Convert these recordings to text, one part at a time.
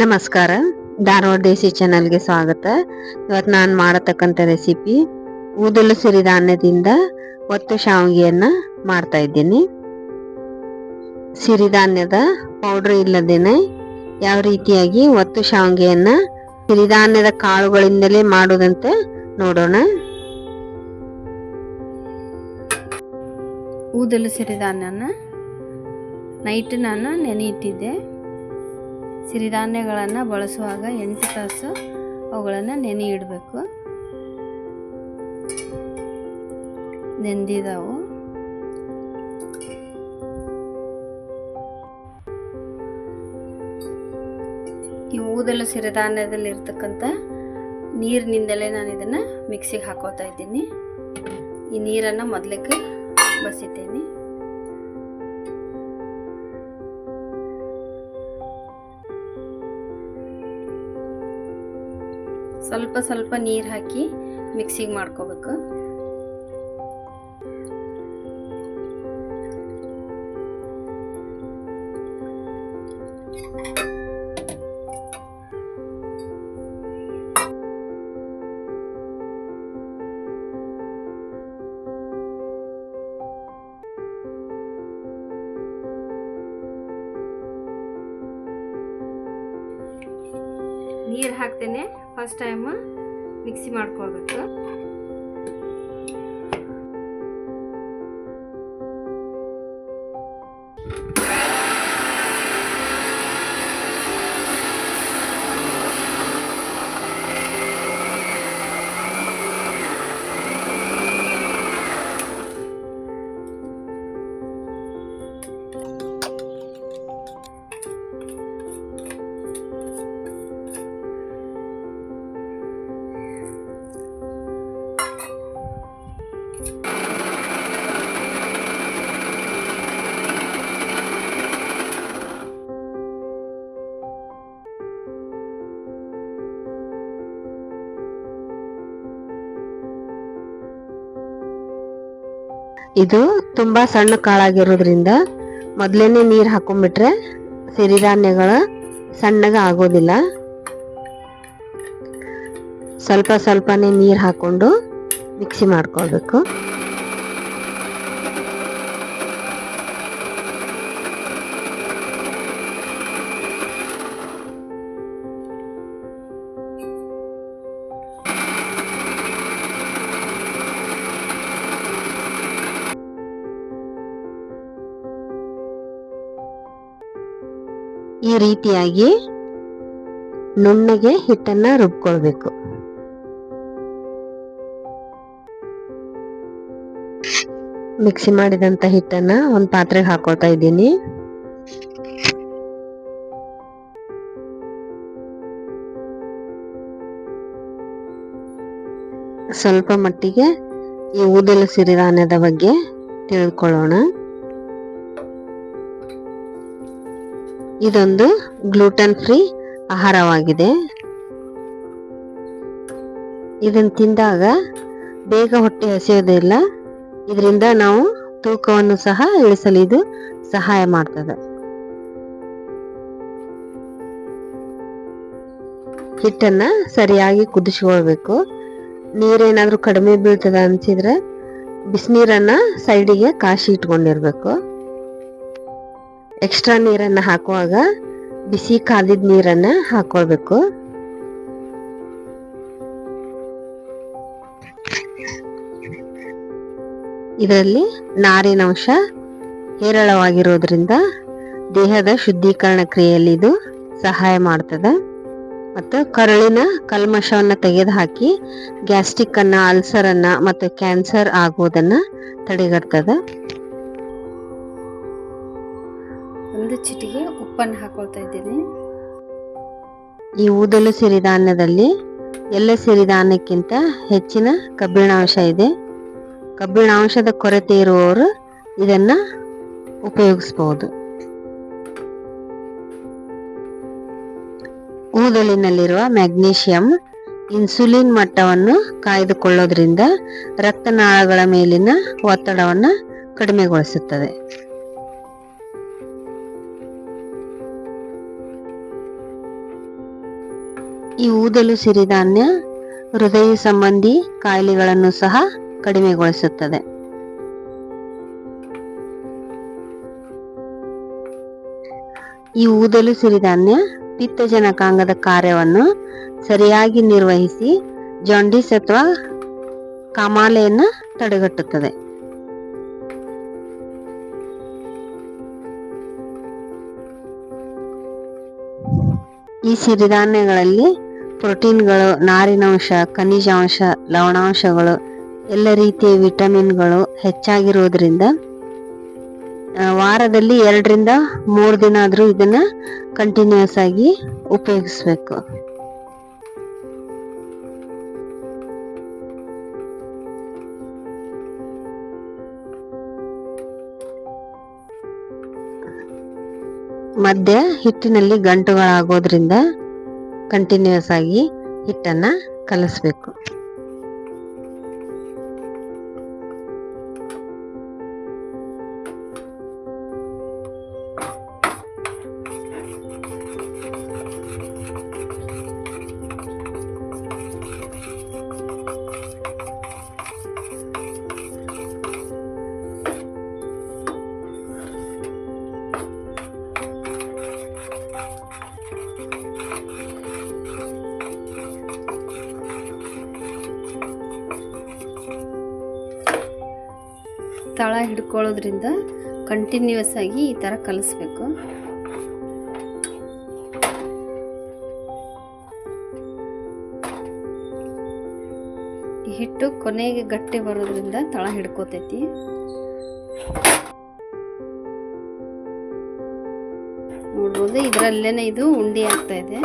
ನಮಸ್ಕಾರ. ಧಾರವಾಡ ದೇಸಿ ಚಾನಲ್ಗೆ ಸ್ವಾಗತ. ಇವತ್ತು ನಾನು ಮಾಡತಕ್ಕಂಥ ರೆಸಿಪಿ ಊದಲು ಸಿರಿಧಾನ್ಯದಿಂದ ಒತ್ತು ಶಾವಿಗೆಯನ್ನ ಮಾಡ್ತಾ ಇದ್ದೀನಿ. ಸಿರಿಧಾನ್ಯದ ಪೌಡ್ರ್ ಇಲ್ಲದೇನೆ ಯಾವ ರೀತಿಯಾಗಿ ಒತ್ತು ಶಾವಿಗೆಯನ್ನ ಸಿರಿಧಾನ್ಯದ ಕಾಳುಗಳಿಂದಲೇ ಮಾಡುವುದಂತೆ ನೋಡೋಣ. ಊದಲು ಸಿರಿಧಾನ್ಯನ ನೈಟ್ ನಾನು ನೆನೆ ಇಟ್ಟಿದ್ದೆ ಸಿರಿಧಾನ್ಯಗಳನ್ನು ಬಳಸುವಾಗ ಎಂಟು ತಾಸು ಅವುಗಳನ್ನು ನೆನೆ ಇಡಬೇಕು. ನೆಂದಿದವು. ಈ ಊದಲು ಸಿರಿಧಾನ್ಯದಲ್ಲಿ ಇರ್ತಕ್ಕಂಥ ನೀರಿನಿಂದಲೇ ನಾನು ಇದನ್ನು ಮಿಕ್ಸಿಗೆ ಹಾಕೋತಾ ಇದ್ದೀನಿ. ಈ ನೀರನ್ನು ಮೊದಲಿಗೆ ಬಸಿತೇನೆ ಸ್ವಲ್ಪ ಸ್ವಲ್ಪ ನೀರು ಹಾಕಿ ಮಿಕ್ಸಿಗೆ ಮಾಡ್ಕೋಬೇಕು. ನೀರು ಹಾಕ್ತೇನೆ. ಫಸ್ಟ್ ಟೈಮ್ ಮಿಕ್ಸಿ ಮಾಡ್ಕೊಳ್ಬೇಕು. ಇದು ತುಂಬಾ ಸಣ್ಣ ಕಾಳಾಗಿರೋದ್ರಿಂದ ಮೊದಲೇನೆ ನೀರು ಹಾಕೊಂಡ್ಬಿಟ್ರೆ ಸಿರಿಧಾನ್ಯಗಳ ಸಣ್ಣಗ ಆಗೋದಿಲ್ಲ. ಸ್ವಲ್ಪ ಸ್ವಲ್ಪನೇ ನೀರು ಹಾಕೊಂಡು ಮಿಕ್ಸಿ ಮಾಡ್ಕೊಳ್ಬೇಕು. ರೀತಿಯಾಗಿ ನುಣ್ಣಗೆ ಹಿಟ್ಟನ್ನ ರುಬ್ಕೊಳ್ಬೇಕು. ಮಿಕ್ಸಿ ಮಾಡಿದಂತ ಹಿಟ್ಟನ್ನ ಒಂದು ಪಾತ್ರೆಗೆ ಹಾಕೊಳ್ತಾ ಇದ್ದೀನಿ. ಸ್ವಲ್ಪ ಮಟ್ಟಿಗೆ ಈ ಊದಲು ಸಿರಿಧಾನ್ಯದ ಬಗ್ಗೆ ತಿಳ್ಕೊಳ್ಳೋಣ. ಇದೊಂದು ಗ್ಲೂಟನ್ ಫ್ರೀ ಆಹಾರವಾಗಿದೆ. ಇದನ್ನು ತಿಂದಾಗ ಬೇಗ ಹೊಟ್ಟೆ ಹಸಿಯೋದಿಲ್ಲ ಇದರಿಂದ ನಾವು ತೂಕವನ್ನು ಸಹ ಇಳಿಸಲು ಇದು ಸಹಾಯ ಮಾಡ್ತದೆ. ಹಿಟ್ಟನ್ನ ಸರಿಯಾಗಿ ಕುದಿಸ್ಕೊಳ್ಬೇಕು. ನೀರೇನಾದ್ರೂ ಕಡಿಮೆ ಬೀಳ್ತದೆ ಅನ್ಸಿದ್ರೆ ಬಿಸಿನೀರನ್ನ ಸೈಡಿಗೆ ಕಾಶಿ ಇಟ್ಕೊಂಡಿರ್ಬೇಕು. ಎಕ್ಸ್ಟ್ರಾ ನೀರನ್ನ ಹಾಕುವಾಗ ಬಿಸಿ ಕಾದಿದ ನೀರನ್ನ ಹಾಕೊಳ್ಬೇಕು. ಇದರಲ್ಲಿ ನಾರಿನಂಶ ಹೇರಳವಾಗಿರೋದ್ರಿಂದ ದೇಹದ ಶುದ್ಧೀಕರಣ ಕ್ರಿಯೆಯಲ್ಲಿ ಇದು ಸಹಾಯ ಮಾಡ್ತದೆ. ಮತ್ತು ಕರುಳಿನ ಕಲ್ಮಶವನ್ನು ತೆಗೆದುಹಾಕಿ ಗ್ಯಾಸ್ಟ್ರಿಕ್ ಅನ್ನ ಅಲ್ಸರ್ ಅನ್ನ ಮತ್ತು ಕ್ಯಾನ್ಸರ್ ಆಗುವುದನ್ನ ತಡೆಗಟ್ತದೆ. ಒಂದು ಚಿಟಿಗೆ ಉಪ್ಪನ್ನು ಹಾಕೊಳ್ತಾ ಇದ್ದೀನಿ. ಈ ಊದಲು ಸಿರಿಧಾನ್ಯದಲ್ಲಿ ಎಲ್ಲ ಸಿರಿಧಾನ್ಯಕ್ಕಿಂತ ಹೆಚ್ಚಿನ ಕಬ್ಬಿಣಾಂಶ ಇದೆ. ಕಬ್ಬಿಣಾಂಶದ ಕೊರತೆ ಇರುವವರು ಇದನ್ನ ಉಪಯೋಗಿಸಬಹುದು ಊದಲಿನಲ್ಲಿರುವ ಮ್ಯಾಗ್ನೀಷಿಯಂ ಇನ್ಸುಲಿನ್ ಮಟ್ಟವನ್ನು ಕಾಯ್ದುಕೊಳ್ಳೋದ್ರಿಂದ ರಕ್ತನಾಳಗಳ ಮೇಲಿನ ಒತ್ತಡವನ್ನು ಕಡಿಮೆಗೊಳಿಸುತ್ತದೆ. ಈ ಊದಲು ಸಿರಿಧಾನ್ಯ ಹೃದಯ ಸಂಬಂಧಿ ಕಾಯಿಲೆಗಳನ್ನು ಸಹ ಕಡಿಮೆಗೊಳಿಸುತ್ತದೆ. ಈ ಊದಲು ಸಿರಿಧಾನ್ಯ ಪಿತ್ತಜನಕಾಂಗದ ಕಾರ್ಯವನ್ನು ಸರಿಯಾಗಿ ನಿರ್ವಹಿಸಿ ಜಾಂಡಿಸ್ ಅಥವಾ ಕಮಾಲೆಯನ್ನು ತಡೆಗಟ್ಟುತ್ತದೆ. ಈ ಸಿರಿಧಾನ್ಯಗಳಲ್ಲಿ ಪ್ರೋಟೀನ್ಗಳು, ನಾರಿನಾಂಶ, ಖನಿಜಾಂಶ, ಲವಣಾಂಶಗಳು, ಎಲ್ಲ ರೀತಿಯ ವಿಟಮಿನ್ಗಳು ಹೆಚ್ಚಾಗಿರುವುದರಿಂದ ವಾರದಲ್ಲಿ ಎರಡರಿಂದ ಮೂರು ದಿನ ಆದರೂ ಇದನ್ನು ಕಂಟಿನ್ಯೂಸ್ ಆಗಿ ಉಪಯೋಗಿಸ್ಬೇಕು. ಮಧ್ಯ ಹಿಟ್ಟಿನಲ್ಲಿ ಗಂಟುಗಳಾಗೋದ್ರಿಂದ ಕಂಟಿನ್ಯೂಸ್ ಆಗಿ ಹಿಟ್ಟನ್ನ ಕಲಿಸ್ಬೇಕು. ತಳ ಹಿಡ್ಕೊಳ್ಳೋದ್ರಿಂದ ಕಂಟಿನ್ಯೂಸ್ ಆಗಿ ಈ ಥರ ಕಲಿಸ್ಬೇಕು. ಹಿಟ್ಟು ಕೊನೆಗೆ ಗಟ್ಟಿ ಬರೋದ್ರಿಂದ ತಳ ಹಿಡ್ಕೋತೈತಿ. ನೋಡ್ಬೋದು ಇದರಲ್ಲೇನೆ ಇದು ಉಂಡೆ ಆಗ್ತಾ ಇದೆ.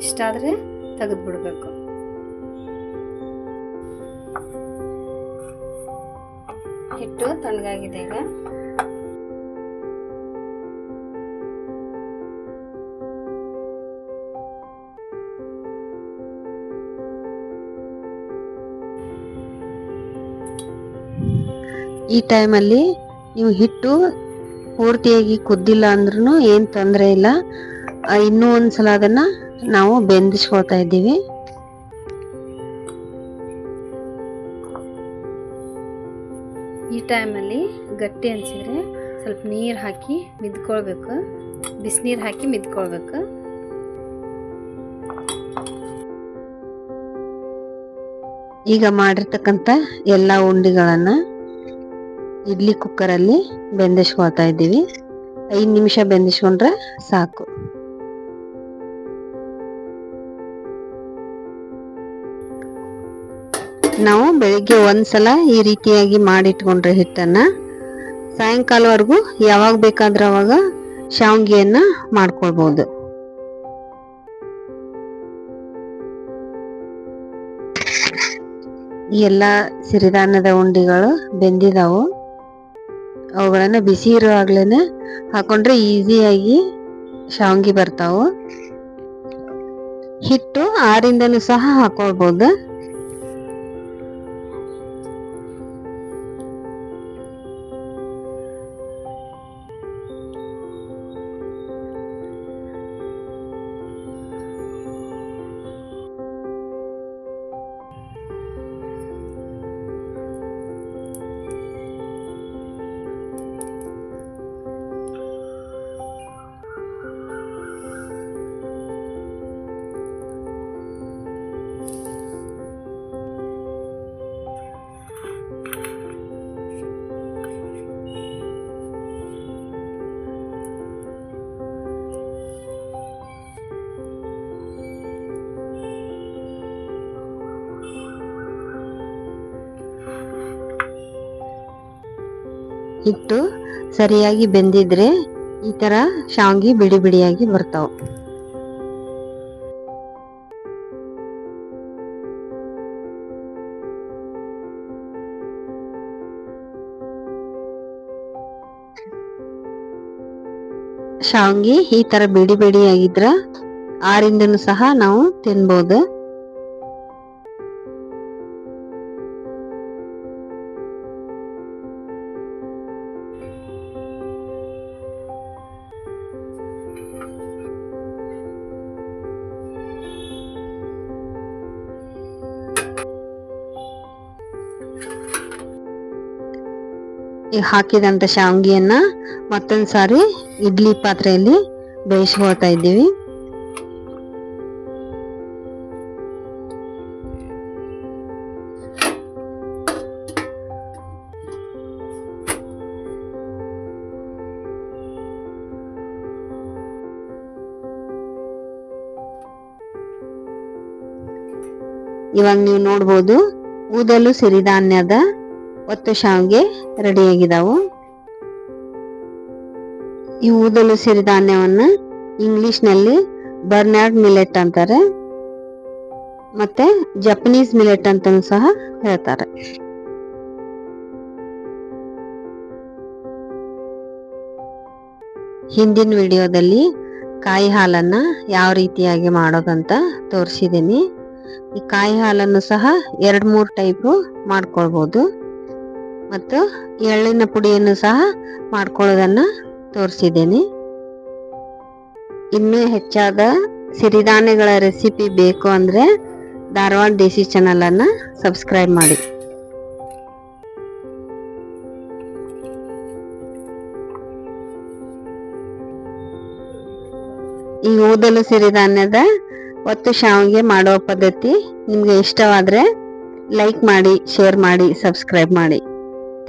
ಇಷ್ಟಾದರೆ ಆದರೆ ಹಿಟ್ಟು ತಣ್ಣಗಾಗಿದೆ ಈಗ. ಈ ಟೈಮಲ್ಲಿ ನೀವು ಹಿಟ್ಟು ಪೂರ್ತಿಯಾಗಿ ಕುದ್ದಿಲ್ಲ ಅಂದ್ರೂ ಏನು ತೊಂದರೆ ಇಲ್ಲ. ಇನ್ನೂ ಒಂದ್ಸಲ ಅದನ್ನ ನಾವು ಬೆಂದಿಸ್ಕೊಳ್ತಾ ಇದ್ದೀವಿ. ಈ ಟೈಮಲ್ಲಿ ಗಟ್ಟಿ ಅನಿಸಿದ್ರೆ ಸ್ವಲ್ಪ ನೀರು ಹಾಕಿ ಮಿದ್ಕೊಳ್ಬೇಕು. ಬಿಸಿನೀರು ಹಾಕಿ ಮಿದ್ಕೊಳ್ಬೇಕು. ಈಗ ಮಾಡಿರ್ತಕ್ಕಂಥ ಎಲ್ಲ ಉಂಡಿಗಳನ್ನ ಇಡ್ಲಿ ಕುಕ್ಕರಲ್ಲಿ ಬೆಂದಿಸ್ಕೊಳ್ತಾ ಇದ್ದೀವಿ. ಐದು ನಿಮಿಷ ಬೆಂದಿಸ್ಕೊಂಡ್ರೆ ಸಾಕು. ನಾವು ಬೆಳಿಗ್ಗೆ ಒಂದ್ಸಲ ಈ ರೀತಿಯಾಗಿ ಮಾಡಿಟ್ಕೊಂಡ್ರೆ ಹಿಟ್ಟನ್ನ. ಸಾಯಂಕಾಲವರೆಗೂ ಯಾವಾಗ ಬೇಕಾದ್ರೆ ಅವಾಗ ಶಾವ್ಗೆಯನ್ನ ಮಾಡ್ಕೊಳ್ಬಹುದು ಎಲ್ಲ ಎಲ್ಲಾ ಸಿರಿಧಾನ್ಯದ ಉಂಡಿಗಳು ಬೆಂದಿದಾವು. ಅವುಗಳನ್ನ ಬಿಸಿ ಇರುವಾಗ್ಲೇನೆ ಹಾಕೊಂಡ್ರೆ ಈಸಿಯಾಗಿ ಶಾವ್ಗಿ ಬರ್ತಾವು. ಹಿಟ್ಟು ಆರಿಂದನೂ ಸಹ ಹಾಕೊಳ್ಬಹುದು ಹಿಟ್ಟು ಸರಿಯಾಗಿ ಬೆಂದಿದ್ರೆ ಈ ತರ ಶಾವ್ಗಿ ಬಿಡಿ ಬಿಡಿಯಾಗಿ ಬರ್ತಾವ. ಶಾವ್ಗಿ ಈ ತರ ಬಿಡಿ ಬಿಡಿಯಾಗಿದ್ರ ಆರಿಂದನು ಸಹ ನಾವು ತಿನ್ಬೋದು. ಹಾಕಿದಂತ ಶಾವ್ಗಿಯನ್ನ ಮತ್ತೊಂದು ಸಾರಿ ಇಡ್ಲಿ ಪಾತ್ರೆಯಲ್ಲಿ ಬೇಯಿಸ್ಕೊಳ್ತಾ ಇದ್ದೀವಿ. ಇವಾಗ ನೀವು ನೋಡ್ಬೋದು ಊದಲು ಸಿರಿಧಾನ್ಯದ ಒತ್ತು ಶಾವಿಗೆ ರೆಡಿಯಾಗಿದ್ದಾವು ಈ ಊದಲು ಸಿರಿಧಾನ್ಯವನ್ನು ಇಂಗ್ಲಿಷ್ನಲ್ಲಿ ಬರ್ನಾರ್ಡ್ ಮಿಲೆಟ್ ಅಂತಾರೆ. ಮತ್ತೆ ಜಪನೀಸ್ ಮಿಲೆಟ್ ಅಂತಲೂ ಸಹ ಹೇಳ್ತಾರೆ. ಹಿಂದಿನ ವಿಡಿಯೋದಲ್ಲಿ ಕಾಯಿ ಹಾಲನ್ನ ಯಾವ ರೀತಿಯಾಗಿ ಮಾಡೋದಂತ ತೋರಿಸಿದ್ದೀನಿ. ಈ ಕಾಯಿ ಹಾಲನ್ನು ಸಹ ಎರಡು ಮೂರು ಟೈಪು ಮಾಡ್ಕೊಳ್ಬೋದು. ಮತ್ತು ಎಳ್ಳಿನ ಪುಡಿಯನ್ನು ಸಹ ಮಾಡ್ಕೊಳ್ಳೋದನ್ನ ತೋರಿಸಿದ್ದೇನೆ. ಇನ್ನೂ ಹೆಚ್ಚಾದ ಸಿರಿಧಾನ್ಯಗಳ ರೆಸಿಪಿ ಬೇಕು ಅಂದ್ರೆ ಧಾರವಾಡ ದೇಸಿ ಚಾನಲ್ ಅನ್ನ ಸಬ್ಸ್ಕ್ರೈಬ್ ಮಾಡಿ. ಈ ಊದಲು ಸಿರಿಧಾನ್ಯದ ಒತ್ತು ಶಾವಿಗೆ ಮಾಡುವ ಪದ್ಧತಿ ನಿಮಗೆ ಇಷ್ಟವಾದ್ರೆ ಲೈಕ್ ಮಾಡಿ, ಶೇರ್ ಮಾಡಿ, ಸಬ್ಸ್ಕ್ರೈಬ್ ಮಾಡಿ.